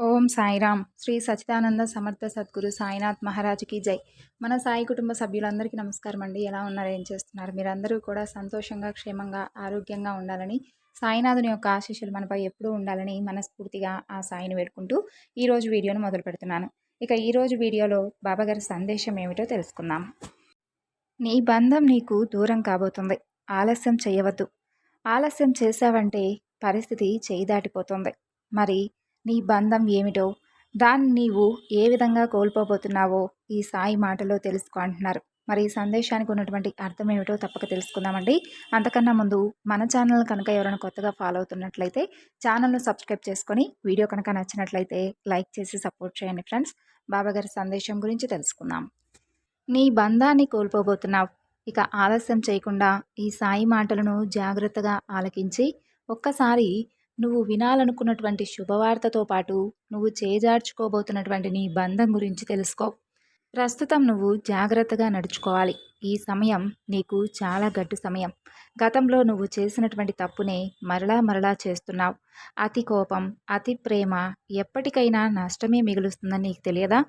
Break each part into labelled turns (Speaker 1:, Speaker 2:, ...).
Speaker 1: ఓం సాయిరామ్. శ్రీ సచిదానంద సమర్థ సద్గురు సాయినాథ్ మహారాజుకి జై. మన సాయి కుటుంబ సభ్యులందరికీ నమస్కారం అండి. ఎలా ఉన్నారు? ఏం చేస్తున్నారు? మీరందరూ కూడా సంతోషంగా క్షేమంగా ఆరోగ్యంగా ఉండాలని సాయినాథుని యొక్క ఆశీస్సులు మనపై ఎప్పుడూ ఉండాలని మనస్ఫూర్తిగా ఆ సాయిని వేడుకుంటూ ఈరోజు వీడియోను మొదలు పెడుతున్నాను. ఇక ఈరోజు వీడియోలో బాబాగారి సందేశం ఏమిటో తెలుసుకుందాం. నీ బంధం నీకు దూరం కాబోతుంది. ఆలస్యం చేయవద్దు. ఆలస్యం చేశావంటే పరిస్థితి చేయి దాటిపోతుంది. మరి నీ బంధం ఏమిటో? దాన్ని నీవు ఏ విధంగా కోల్పోబోతున్నావో ఈ సాయి మాటలో తెలుసుకో అంటున్నారు. మరి ఈ సందేశానికి ఉన్నటువంటి అర్థం ఏమిటో తప్పక తెలుసుకుందామండి. అంతకన్నా ముందు మన ఛానల్ కనుక ఎవరైనా కొత్తగా ఫాలో అవుతున్నట్లయితే ఛానల్ను సబ్స్క్రైబ్ చేసుకొని వీడియో కనుక నచ్చినట్లయితే లైక్ చేసి సపోర్ట్ చేయండి ఫ్రెండ్స్. బాబాగారి సందేశం గురించి తెలుసుకుందాం. నీ బంధాన్ని కోల్పోబోతున్నావు. ఇక ఆలస్యం చేయకుండా ఈ సాయి మాటలను జాగ్రత్తగా ఆలకించి ఒక్కసారి నువ్వు వినాలనుకున్నటువంటి శుభవార్తతో పాటు నువ్వు చేజార్చుకోబోతున్నటువంటి నీ బంధం గురించి తెలుసుకో. ప్రస్తుతం నువ్వు జాగ్రత్తగా నడుచుకోవాలి. ఈ సమయం నీకు చాలా గడ్డు సమయం. గతంలో నువ్వు చేసినటువంటి తప్పునే మరలా మరలా చేస్తున్నావు. అతి కోపం అతి ప్రేమ ఎప్పటికైనా నష్టమే మిగులుస్తుందని నీకు తెలియదా?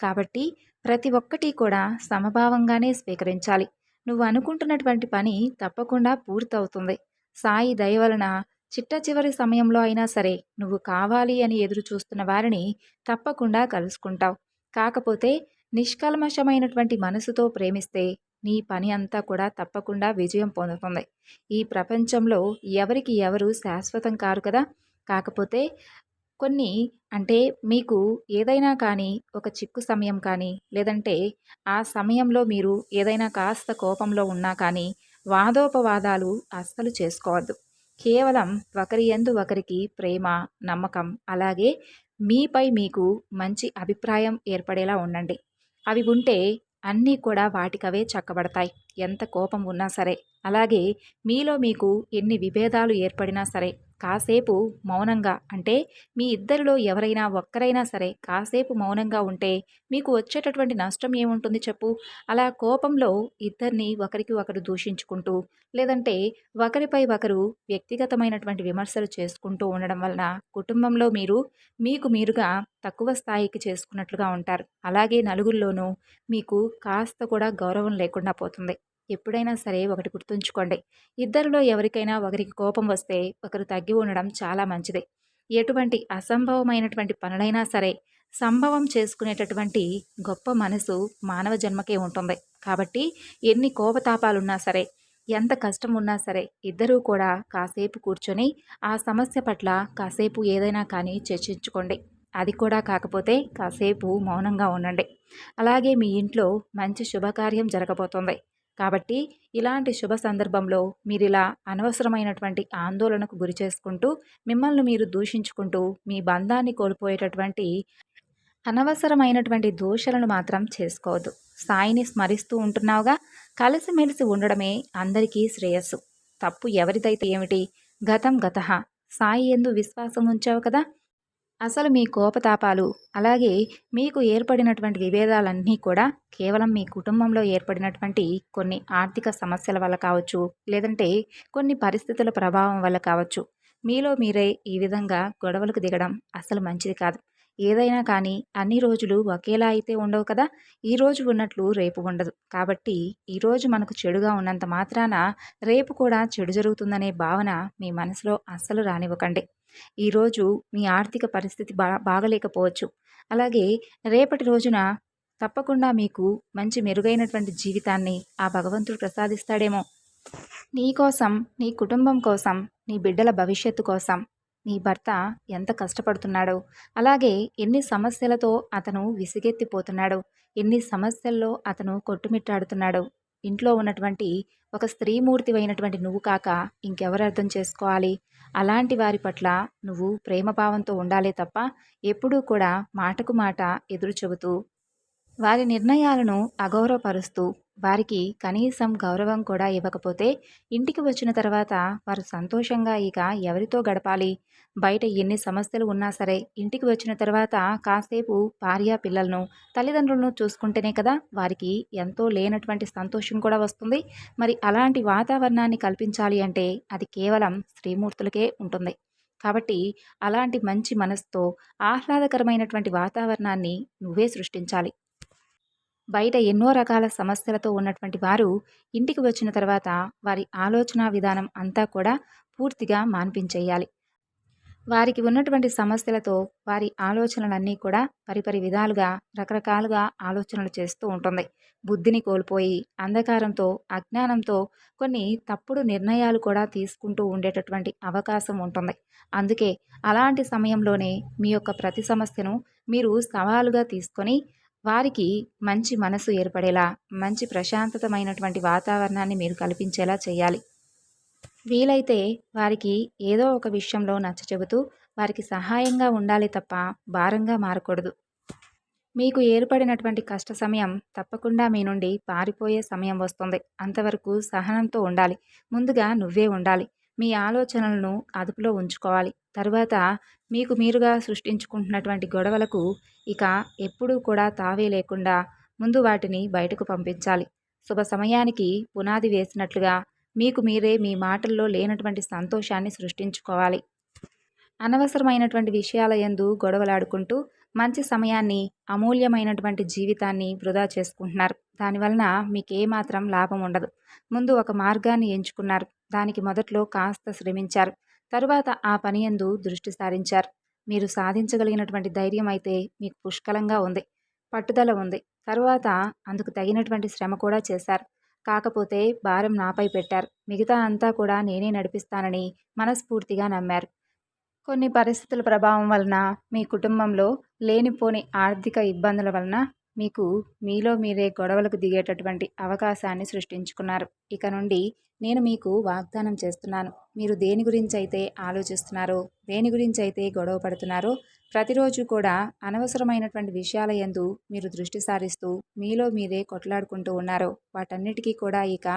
Speaker 1: కాబట్టి ప్రతి ఒక్కటి కూడా సమభావంగానే స్వీకరించాలి. నువ్వు అనుకుంటున్నటువంటి పని తప్పకుండా పూర్తవుతుంది. సాయి దయ వలన చిట్ట చివరి సమయంలో అయినా సరే నువ్వు కావాలి అని ఎదురు చూస్తున్న వారిని తప్పకుండా కలుసుకుంటావు. కాకపోతే నిష్కల్మషమైనటువంటి మనసుతో ప్రేమిస్తే నీ పని అంతా కూడా తప్పకుండా విజయం పొందుతుంది. ఈ ప్రపంచంలో ఎవరికి ఎవరు శాశ్వతం కారు కదా? కాకపోతే కొన్ని అంటే మీకు ఏదైనా కానీ ఒక చిక్కు సమయం కానీ లేదంటే ఆ సమయంలో మీరు ఏదైనా కాస్త కోపంలో ఉన్నా కానీ వాదోపవాదాలు అస్సలు చేసుకోవద్దు. కేవలం ఒకరి ఎందు ఒకరికి ప్రేమ నమ్మకం అలాగే మీపై మీకు మంచి అభిప్రాయం ఏర్పడేలా ఉండండి. అవి ఉంటే అన్నీ కూడా వాటికవే చక్కబడతాయి. ఎంత కోపం ఉన్నా సరే. అలాగే మీలో మీకు ఎన్ని విభేదాలు ఏర్పడినా సరే కాసేపు మౌనంగా అంటే మీ ఇద్దరిలో ఎవరైనా ఒక్కరైనా సరే కాసేపు మౌనంగా ఉంటే మీకు వచ్చేటటువంటి నష్టం ఏముంటుంది చెప్పు? అలా కోపంలో ఇద్దరిని ఒకరికి ఒకరు దూషించుకుంటూ లేదంటే ఒకరిపై ఒకరు వ్యక్తిగతమైనటువంటి విమర్శలు చేసుకుంటూ ఉండడం వలన కుటుంబంలో మీరు మీకు మీరుగా తక్కువ స్థాయికి చేసుకున్నట్లుగా ఉంటారు. అలాగే నలుగురిలోనూ మీకు కాస్త కూడా గౌరవం లేకుండా పోతుంది. ఎప్పుడైనా సరే ఒకటి గుర్తుంచుకోండి. ఇద్దరిలో ఎవరికైనా ఒకరికి కోపం వస్తే ఒకరు తగ్గి ఉండడం చాలా మంచిది. ఎటువంటి అసంభవమైనటువంటి పనులైనా సరే సంభవం చేసుకునేటటువంటి గొప్ప మనసు మానవ జన్మకే ఉంటుంది. కాబట్టి ఎన్ని కోపతాపాలున్నా సరే ఎంత కష్టం ఉన్నా సరే ఇద్దరూ కూడా కాసేపు కూర్చొని ఆ సమస్య పట్ల కాసేపు ఏదైనా కానీ చర్చించుకోండి. అది కూడా కాకపోతే కాసేపు మౌనంగా ఉండండి. అలాగే మీ ఇంట్లో మంచి శుభకార్యం జరగబోతుంది. కాబట్టి ఇలాంటి శుభ సందర్భంలో మీరు ఇలా అనవసరమైనటువంటి ఆందోళనకు గురి చేసుకుంటూ మిమ్మల్ని మీరు దూషించుకుంటూ మీ బంధాన్ని కోల్పోయేటటువంటి అనవసరమైనటువంటి దోషలను మాత్రం చేసుకోవద్దు. సాయిని స్మరిస్తూ ఉంటున్నావుగా కలిసిమెలిసి ఉండడమే అందరికీ శ్రేయస్సు. తప్పు ఎవరిదైతే ఏమిటి? గతం గత సాయి ఎందు విశ్వాసం ఉంచావు కదా? అసలు మీ కోపతాపాలు అలాగే మీకు ఏర్పడినటువంటి విభేదాలన్నీ కూడా కేవలం మీ కుటుంబంలో ఏర్పడినటువంటి కొన్ని ఆర్థిక సమస్యల వల్ల కావచ్చు లేదంటే కొన్ని పరిస్థితుల ప్రభావం వల్ల కావచ్చు. మీలో మీరే ఈ విధంగా గొడవలకు దిగడం అసలు మంచిది కాదు. ఏదైనా కానీ అన్ని రోజులు ఒకేలా అయితే ఉండవు కదా? ఈరోజు ఉన్నట్లు రేపు ఉండదు. కాబట్టి ఈరోజు మనకు చెడుగా ఉన్నంత మాత్రాన రేపు కూడా చెడు జరుగుతుందనే భావన మీ మనసులో అస్సలు రానివ్వకండి. ఈరోజు మీ ఆర్థిక పరిస్థితి బా బాగలేకపోవచ్చు. అలాగే రేపటి రోజున తప్పకుండా మీకు మంచి మెరుగైనటువంటి జీవితాన్ని ఆ భగవంతుడు ప్రసాదిస్తాడేమో. నీ కోసం నీ కుటుంబం కోసం నీ బిడ్డల భవిష్యత్తు కోసం నీ భర్త ఎంత కష్టపడుతున్నాడో అలాగే ఎన్ని సమస్యలతో అతను విసిగెత్తిపోతున్నాడో ఎన్ని సమస్యల్లో అతను కొట్టుమిట్టాడుతున్నాడో ఇంట్లో ఉన్నటువంటి ఒక స్త్రీమూర్తి అయినటువంటి నువ్వు కాక ఇంకెవరు అర్థం చేసుకోవాలి? అలాంటి వారి పట్ల నువ్వు ప్రేమభావంతో ఉండాలే తప్ప ఎప్పుడూ కూడా మాటకు మాట ఎదురు చెబుతూ వారి నిర్ణయాలను అగౌరవపరుస్తూ వారికి కనీసం గౌరవం కూడా ఇవ్వకపోతే ఇంటికి వచ్చిన తర్వాత వారు సంతోషంగా ఇక ఎవరితో గడపాలి? బయట ఎన్ని సమస్యలు ఉన్నా సరే ఇంటికి వచ్చిన తర్వాత కాసేపు భార్య పిల్లలను తల్లిదండ్రులను చూసుకుంటేనే కదా వారికి ఎంతో లేనటువంటి సంతోషం కూడా వస్తుంది. మరి అలాంటి వాతావరణాన్ని కల్పించాలి అంటే అది కేవలం స్త్రీమూర్తులకే ఉంటుంది. కాబట్టి అలాంటి మంచి మనసుతో ఆహ్లాదకరమైనటువంటి వాతావరణాన్ని నువ్వే సృష్టించాలి. బయట ఎన్నో రకాల సమస్యలతో ఉన్నటువంటి వారు ఇంటికి వచ్చిన తర్వాత వారి ఆలోచన విధానం అంతా కూడా పూర్తిగా మాన్పించేయాలి. వారికి ఉన్నటువంటి సమస్యలతో వారి ఆలోచనలన్నీ కూడా పరిపరి విధాలుగా రకరకాలుగా ఆలోచనలు చేస్తూ ఉంటుంది. బుద్ధిని కోల్పోయి అంధకారంతో అజ్ఞానంతో కొన్ని తప్పుడు నిర్ణయాలు కూడా తీసుకుంటూ ఉండేటటువంటి అవకాశం ఉంటుంది. అందుకే అలాంటి సమయంలోనే మీ యొక్క ప్రతి సమస్యను మీరు సవాలుగా తీసుకొని వారికి మంచి మనసు ఏర్పడేలా మంచి ప్రశాంతతమైనటువంటి వాతావరణాన్ని మీరు కల్పించేలా చేయాలి. వీలైతే వారికి ఏదో ఒక విషయంలో నచ్చ చెబుతూ వారికి సహాయంగా ఉండాలి తప్ప భారంగా మారకూడదు. మీకు ఏర్పడినటువంటి కష్ట సమయం తప్పకుండా మీ నుండి పారిపోయే సమయం వస్తుంది. అంతవరకు సహనంతో ఉండాలి. ముందుగా నువ్వే ఉండాలి. మీ ఆలోచనలను అదుపులో ఉంచుకోవాలి. తర్వాత మీకు మీరుగా సృష్టించుకుంటున్నటువంటి గొడవలకు ఇక ఎప్పుడూ కూడా తావే లేకుండా ముందు వాటిని బయటకు పంపించాలి. శుభ సమయానికి పునాది వేసినట్లుగా మీకు మీరే మీ మాటల్లో లేనటువంటి సంతోషాన్ని సృష్టించుకోవాలి. అనవసరమైనటువంటి విషయాల ఎందు గొడవలాడుకుంటూ మంచి సమయాన్ని అమూల్యమైనటువంటి జీవితాన్ని వృధా చేసుకుంటున్నారు. దానివలన మీకు ఏమాత్రం లాభం ఉండదు. ముందు ఒక మార్గాన్ని ఎంచుకున్నారు. దానికి మొదట్లో కాస్త శ్రమించారు. తరువాత ఆ పని ఎందు దృష్టి సారించారు. మీరు సాధించగలిగినటువంటి ధైర్యం అయితే మీకు పుష్కలంగా ఉంది పట్టుదల ఉంది. తరువాత అందుకు తగినటువంటి శ్రమ కూడా చేశారు. కాకపోతే భారం నాపై పెట్టారు. మిగతా అంతా కూడా నేనే నడిపిస్తానని మనస్ఫూర్తిగా నమ్మారు. కొన్ని పరిస్థితుల ప్రభావం వలన మీ కుటుంబంలో లేనిపోని ఆర్థిక ఇబ్బందుల వలన మీకు మీలో మీరే గొడవలకు దిగేటటువంటి అవకాశాన్ని సృష్టించుకున్నారు. ఇక నుండి నేను మీకు వాగ్దానం చేస్తున్నాను. మీరు దేని గురించి అయితే ఆలోచిస్తున్నారో దేని గురించి అయితే గొడవ పడుతున్నారో ప్రతిరోజు కూడా అనవసరమైనటువంటి విషయాల ఎందు మీరు దృష్టి సారిస్తూ మీలో మీరే కొట్లాడుకుంటూ ఉన్నారో వాటన్నిటికీ కూడా ఇక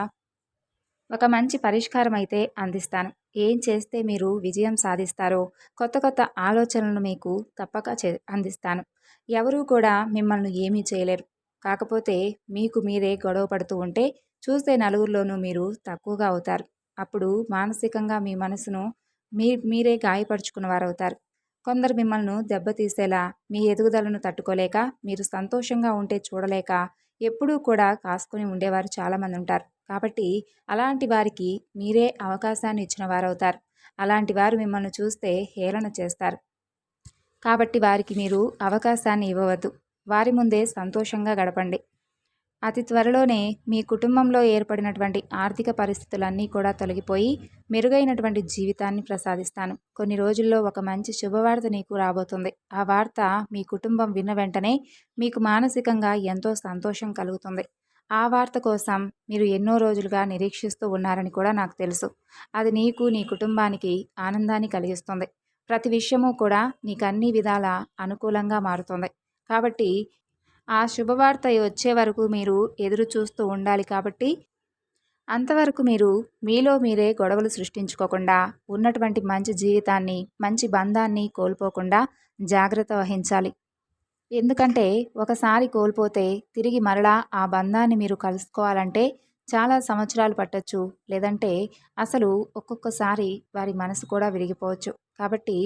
Speaker 1: ఒక మంచి పరిష్కారం అయితే అందిస్తాను. ఏం చేస్తే మీరు విజయం సాధిస్తారో కొత్త కొత్త ఆలోచనలను మీకు తప్పక చే అందిస్తాను. ఎవరూ కూడా మిమ్మల్ని ఏమీ చేయలేరు. కాకపోతే మీకు మీరే గొడవ పడుతూ ఉంటే చూస్తే నలుగురిలోనూ మీరు తక్కువగా అవుతారు. అప్పుడు మానసికంగా మీ మనసును మీ మీరే గాయపరుచుకున్నవారవుతారు అవుతారు కొందరు మిమ్మల్ని దెబ్బతీసేలా మీ ఎదుగుదలను తట్టుకోలేక మీరు సంతోషంగా ఉంటే చూడలేక ఎప్పుడూ కూడా కాసుకొని ఉండేవారు చాలామంది ఉంటారు. కాబట్టి అలాంటి వారికి మీరే అవకాశాన్ని ఇచ్చిన వారవుతారు. అలాంటి వారు మిమ్మల్ని చూస్తే హేళన చేస్తారు. కాబట్టి వారికి మీరు అవకాశాన్ని ఇవ్వవద్దు. వారి ముందే సంతోషంగా గడపండి. అతి త్వరలోనే మీ కుటుంబంలో ఏర్పడినటువంటి ఆర్థిక పరిస్థితులన్నీ కూడా తొలగిపోయి మెరుగైనటువంటి జీవితాన్ని ప్రసాదిస్తాను. కొన్ని రోజుల్లో ఒక మంచి శుభవార్త నీకు రాబోతుంది. ఆ వార్త మీ కుటుంబం విన్న వెంటనే మీకు మానసికంగా ఎంతో సంతోషం కలుగుతుంది. ఆ వార్త కోసం మీరు ఎన్నో రోజులుగా నిరీక్షిస్తూ ఉన్నారని కూడా నాకు తెలుసు. అది నీకు నీ కుటుంబానికి ఆనందాన్ని కలిగిస్తుంది. ప్రతి విషయము కూడా నీకు అన్ని విధాల అనుకూలంగా మారుతుంది. కాబట్టి ఆ శుభవార్త వచ్చే వరకు మీరు ఎదురు చూస్తూ ఉండాలి కాబట్టి అంతవరకు మీరు మీలో మీరే గొడవలు సృష్టించుకోకుండా ఉన్నటువంటి మంచి జీవితాన్ని మంచి బంధాన్ని కోల్పోకుండా జాగ్రత్త వహించాలి. ఎందుకంటే ఒకసారి కోల్పోతే తిరిగి మరలా ఆ బంధాన్ని మీరు కలుసుకోవాలంటే చాలా సంవత్సరాలు పట్టచ్చు. లేదంటే అసలు ఒక్కొక్కసారి వారి మనసు కూడా విరిగిపోవచ్చు. కాబట్టి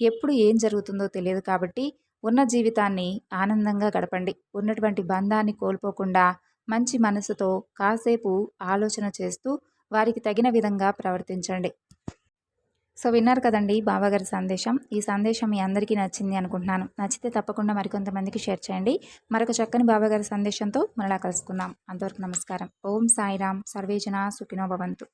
Speaker 1: ఎప్పుడు ఏం జరుగుతుందో తెలియదు కాబట్టి ఉన్న జీవితాన్ని ఆనందంగా గడపండి. ఉన్నటువంటి బంధాన్ని కోల్పోకుండా మంచి మనసుతో కాసేపు ఆలోచన చేస్తూ వారికి తగిన విధంగా ప్రవర్తించండి. సో విన్నారు కదండి బావగారి సందేశం. ఈ సందేశం మీ అందరికీ నచ్చింది అనుకుంటున్నాను. నచ్చితే తప్పకుండా మరికొంతమందికి షేర్ చేయండి. మరొక చక్కని బావగారి సందేశంతో మరలా కలుసుకుందాం. అంతవరకు నమస్కారం. ఓం సాయిరామ్ సర్వేజన సుఖినో భవంతు.